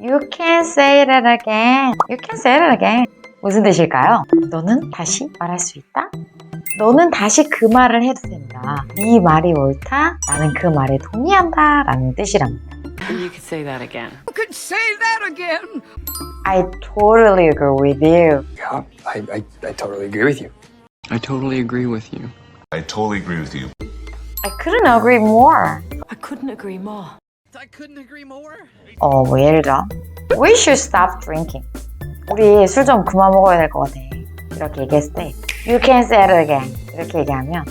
You can say that again. You can say that again. 무슨 뜻일까요? 너는 다시 말할 수 있다? 너는 다시 그 말을 해도 된다. 네 말이 옳다. 나는 그 말에 동의한다. 라는 뜻이랍니다. You could say that again. You could say that again. I totally agree with you. Yeah, I, I, I totally agree with you. I totally agree with you. I totally agree with you. I couldn't agree more. I couldn't agree more. I couldn't agree more. 어, 뭐 예를 들어 We should stop drinking. 우리 술 좀 그만 먹어야 될 것 같아. 이렇게 얘기했을 때 You can say it again. 이렇게 얘기하면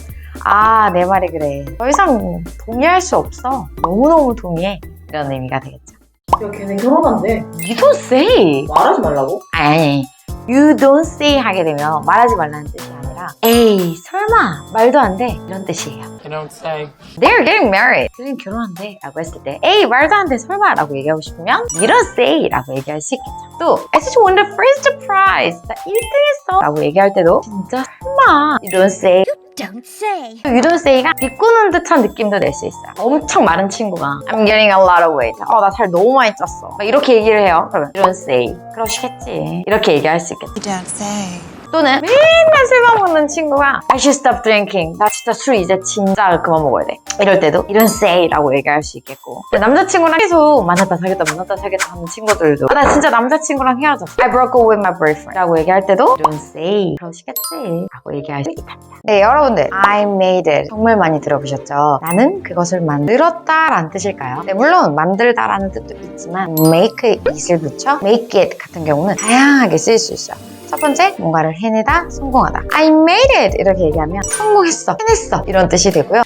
아, 내 말이 그래. 더 이상 동의할 수 없어. 너무너무 동의해. 이런 의미가 되겠죠. 야, 걔네 결혼한대. You don't say. 말하지 말라고? 아니, you don't say 하게 되면 말하지 말라는 뜻이 아니라 에이, 설마 말도 안 돼. 이런 뜻이에요. You don't say. They're getting married. 그는 결혼한대. 라고 했을 때, 에이, 말도 안 돼. 설마. 라고 얘기하고 싶으면, you don't say. 라고 얘기할 수 있겠죠. 또, I just won the first prize. 나 1등했어. 라고 얘기할 때도, 진짜 설마. You don't say. Don't say. You don't say가 비꼬는 듯한 느낌도 낼 수 있어요. 엄청 마른 친구가 I'm getting a lot of weight. 어, 나 살 너무 많이 쪘어. 막 이렇게 얘기를 해요. 그러면 You don't say. 그러시겠지. 이렇게 얘기할 수 있겠죠. You don't say. 또는 맨날 술만 먹는 친구가 I should stop drinking. 나 진짜 술 이제 진짜 그만 먹어야 돼. 이럴 때도 이런 say라고 얘기할 수 있겠고 남자친구랑 계속 만났다 사귀었다 만났다 사귀었다 하는 친구들도 아, 나 진짜 남자친구랑 헤어졌어. I broke up with my boyfriend 라고 얘기할 때도 이런 say 그러시겠지 라고 얘기할 수 있다. 네 여러분들 I made it 정말 많이 들어보셨죠? 나는 그것을 만들었다 라는 뜻일까요? 네 물론 만들다 라는 뜻도 있지만 make it을 붙여 make it 같은 경우는 다양하게 쓰일 수 있어요. 첫 번째, 뭔가를 해내다, 성공하다. I made it! 이렇게 얘기하면 성공했어, 해냈어. 이런 뜻이 되고요.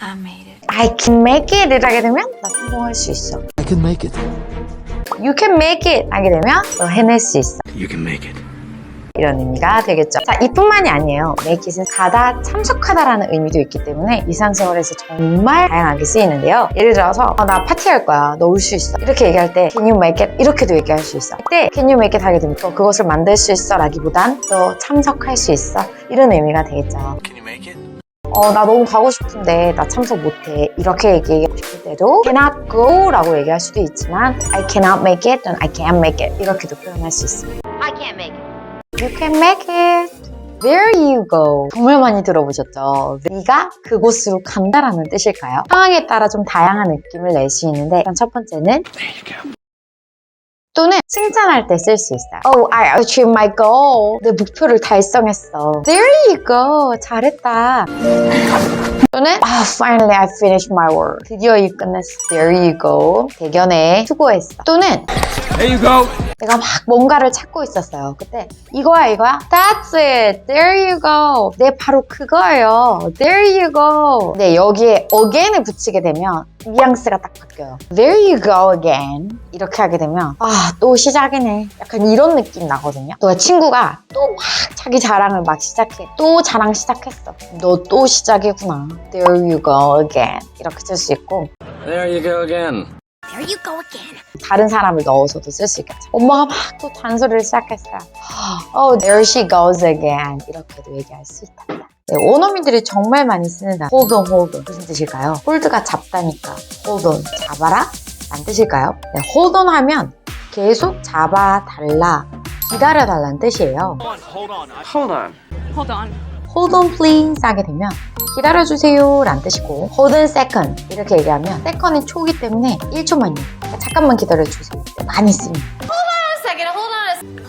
I made it. I can make it! 이라게 되면 나 성공할 수 있어. I can make it. You can make it! 하게 되면 너 해낼 수 있어. You can make it. 이런 의미가 되겠죠. 자, 이뿐만이 아니에요. make it은 가다, 참석하다라는 의미도 있기 때문에 일상생활에서 정말 다양하게 쓰이는데요. 예를 들어서 어, 나 파티할 거야. 너 올 수 있어. 이렇게 얘기할 때 can you make it? 이렇게도 얘기할 수 있어. 그때 can you make it 하게 되면 또 그것을 만들 수 있어 라기보단 너 참석할 수 있어. 이런 의미가 되겠죠. Can you make it? 어, 나 너무 가고 싶은데 나 참석 못해. 이렇게 얘기하고 싶을 때도 cannot go 라고 얘기할 수도 있지만 I cannot make it, 또는 I can't make it 이렇게도 표현할 수 있습니다. I can't make it. You can make it. There you go. 정말 많이 들어보셨죠? 네가 그곳으로 간다라는 뜻일까요? 상황에 따라 좀 다양한 느낌을 낼 수 있는데 일단 첫 번째는 또는 칭찬할 때 쓸 수 있어요. Oh, I achieved my goal. 내 목표를 달성했어. There you go. 잘했다. 또는 ah, finally I finished my work. 드디어 일 끝냈어. There you go. 대견해. 수고했어. 또는 There you go. 내가 막 뭔가를 찾고 있었어요. 그때 이거야 이거야? That's it. There you go. 네 바로 그거예요. There you go. 네 여기에 again을 붙이게 되면 뉘앙스가 딱 바뀌어요. There you go again. 이렇게 하게 되면 아 또 시작이네. 약간 이런 느낌 나거든요. 또 친구가 또 막 자기 자랑을 막 시작해. 또 자랑 시작했어. 너 또 시작이구나. There you go again. 이렇게 쓸 수 있고 There you go again. There you go again. 다른 사람을 넣어서도 쓸 수 있겠죠. 엄마가 막또 잔소리를 시작했어요. Oh, there she goes again. 이렇게도 얘기할 수 있답니다. 네, 원어민들이 정말 많이 쓰는 단 hold on, hold on. 무슨 뜻일까요? hold가 잡다니까 hold on, 잡아라? 라는 뜻일까요? 네, hold on 하면 계속 잡아달라, 기다려달라는 뜻이에요. Hold on. Hold on. hold on please 하게 되면 기다려주세요 라는 뜻이고 hold on second 이렇게 얘기하면 second이 초기 때문에 1초만요. 잠깐만 기다려주세요. 많이 씁니다.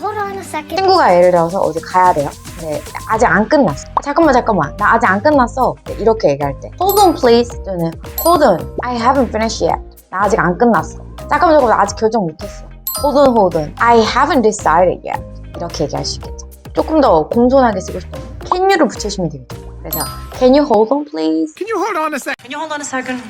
Hold on a second. 친구가 예를 들어서 어디 가야 돼요. 근데 아직 안 끝났어. 아, 잠깐만 잠깐만 나 아직 안 끝났어. 네, 이렇게 얘기할 때 Hold on please 또는 Hold on I haven't finished yet. 나 아직 안 끝났어. 잠깐만 잠깐만 나 아직 결정 못했어. Hold on hold on I haven't decided yet. 이렇게 얘기할 수 있겠죠. 조금 더 공손하게 쓰고 싶으 붙이시면. 그래서 Can you hold on please? Can you hold on a second? Can you hold on a second?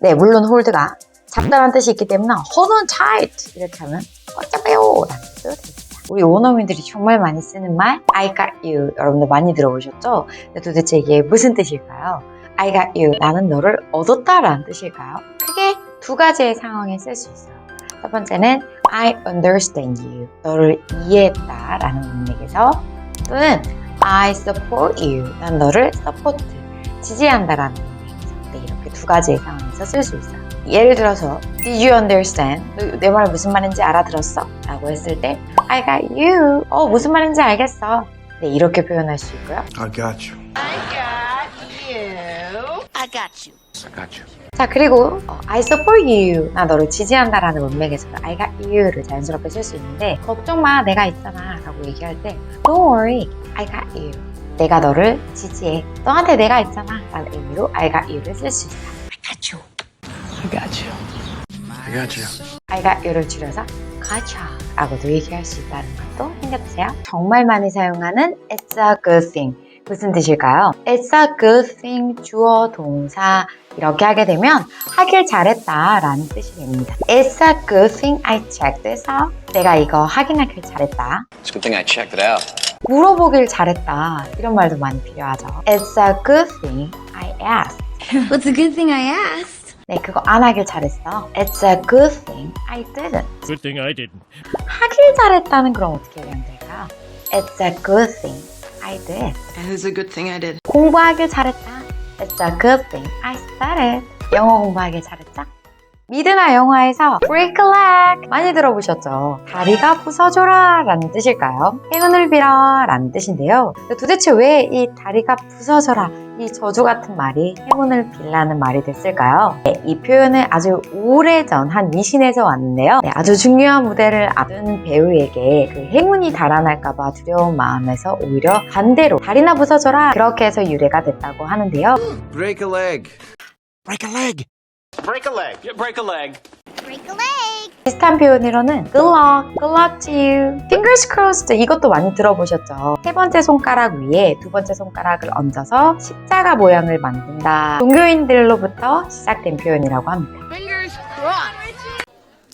네, 물론 홀드가 잡다라는 뜻이 있기 때문에 hold on tight 이렇게 하면 어쩌세요 라는 뜻도 됩니다. 우리 원어민들이 정말 많이 쓰는 말 I got you 여러분들 많이 들어보셨죠? 근데 도대체 이게 무슨 뜻일까요? I got you 나는 너를 얻었다 라는 뜻일까요? 크게 두 가지의 상황에 쓸 수 있어요. 첫 번째는 I understand you 너를 이해했다 라는 의미에서 또는 I support you 난 너를 서포트 지지한다 라는 의미에서 네, 이렇게 두 가지의 상황에서 쓸 수 있어요. 예를 들어서 Did you understand? 내 말 무슨 말인지 알아들었어? 라고 했을 때 I got you. 어 무슨 말인지 알겠어. 네 이렇게 표현할 수 있고요. I got you. I got you. I got you. 자 그리고 어, I support you. 나 너를 지지한다 라는 문맥에서 I got you를 자연스럽게 쓸 수 있는데 걱정 마 내가 있잖아 라고 얘기할 때 Don't worry I got you. 내가 너를 지지해. 너한테 내가 있잖아 라는 의미로 I got you를 쓸 수 있어요. I got you. I got you. I got you를 줄여서 gotcha 라고도 얘기할 수 있다는 것도 생겨주세요. 정말 많이 사용하는 It's a good thing. 무슨 뜻일까요? It's a good thing 주어 동사 이렇게 하게 되면 하길 잘했다 라는 뜻이 됩니다. It's a good thing I checked this out. 내가 이거 확인하길 잘했다. It's a good thing I checked it out. 물어보길 잘했다. 이런 말도 많이 필요하죠. It's a good thing I asked. What's a good thing I asked? 네, 그거 안 하길 잘했어. It's a good thing I didn't. Good thing I didn't. 하길 잘했다는 그럼 어떻게 해야 될까요? It's a good thing I did. It is a good thing I did. 공부하길 잘했다. It's a good thing I studied. 영어 공부하길 잘했죠? 미드나 영화에서 break a leg 많이 들어보셨죠? 다리가 부서져라 라는 뜻일까요? 행운을 빌어 라는 뜻인데요. 도대체 왜 이 다리가 부서져라 이 저주 같은 말이 행운을 빌라는 말이 됐을까요? 네, 이 표현은 아주 오래전 한 미신에서 왔는데요. 네, 아주 중요한 무대를 앞둔 배우에게 그 행운이 달아날까봐 두려운 마음에서 오히려 반대로 다리나 부서져라 그렇게 해서 유래가 됐다고 하는데요. Break a leg. Break a leg. Break a leg. Yeah, break a leg. Break a leg. 비슷한 표현으로는 good luck, good luck to you, fingers crossed 이것도 많이 들어보셨죠? 세 번째 손가락 위에 두 번째 손가락을 얹어서 십자가 모양을 만든다. 종교인들로부터 시작된 표현이라고 합니다.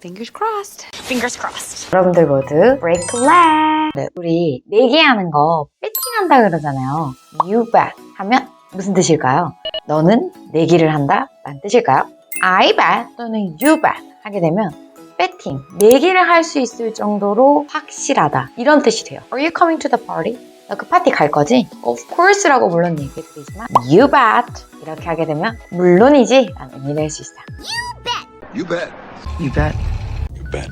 Fingers crossed. Fingers crossed. 여러분들 모두 break a leg. 네, 우리 내기 하는 거 배팅한다 그러잖아요. You bet 하면 무슨 뜻일까요? 너는 내기를 한다 라는 뜻일까요? I bet 또는 you bet 하게 되면 배팅, 내기를 할 수 있을 정도로 확실하다 이런 뜻이 돼요. Are you coming to the party? 너 그 파티 갈 거지? Of course라고 물론 얘기해드리지만 You bet 이렇게 하게 되면 물론이지 라는 의미를 낼수 있어요. You bet. You bet. You bet.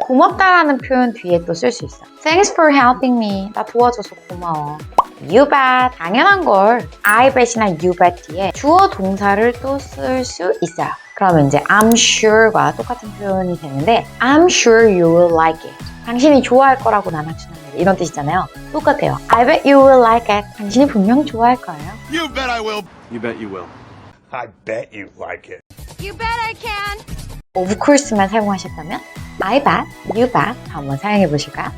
고맙다라는 표현 뒤에 또 쓸 수 있어. Thanks for helping me. 나 도와줘서 고마워. You bet. 당연한 걸. I bet이나 you bet 뒤에 주어 동사를 또 쓸 수 있어요. 그러면 이제 I'm sure과 똑같은 표현이 되는데 I'm sure you will like it. 당신이 좋아할 거라고 나는 추천해. 이런 뜻이잖아요. 똑같아요. I bet you will like it. 당신이 분명 좋아할 거예요. You bet I will. You bet you will. I bet you like it. You bet I can. Of course만 사용하셨다면 I bet, you bet 한번 사용해 보실까요?